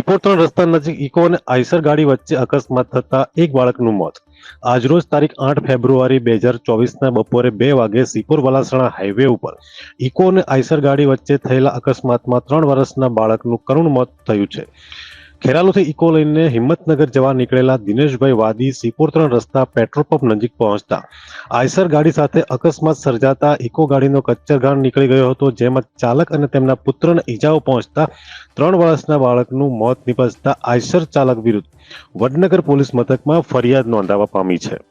સિપોર ત્રણ રસ્તા નજીક ઇકો અને આઈસર ગાડી વચ્ચે અકસ્માત થતા એક બાળકનું મોત. આજરોજ તારીખ આઠ ફેબ્રુઆરી બે હજાર ચોવીસના બપોરે બે વાગે સિપોર વલાસણા હાઈવે ઉપર ઇકો અને આઈસર ગાડી વચ્ચે થયેલા અકસ્માતમાં ત્રણ વર્ષના બાળકનું કરુણ મોત થયું છે. ખેરાલુથી ઇકો લઈને હિંમતનગર જવા નીકળેલા દિનેશભાઈ વાદી સિપોરત્રણ રસ્તા પેટ્રોલ પંપ નજીક પહોંચતા. આયસર ગાડી સાથે અકસ્માત સર્જાતા ઇકો ગાડીનો કચ્છરઘાણ નીકળી ગયો હતો, જેમાં ચાલક અને તેમના પુત્રને ઈજાઓ પહોંચતા ત્રણ વર્ષના બાળકનું મોત નિપજતા આયસર ચાલક વિરુદ્ધ વડનગર પોલીસ મથકમાં ફરિયાદ નોંધાવવા પામી છે.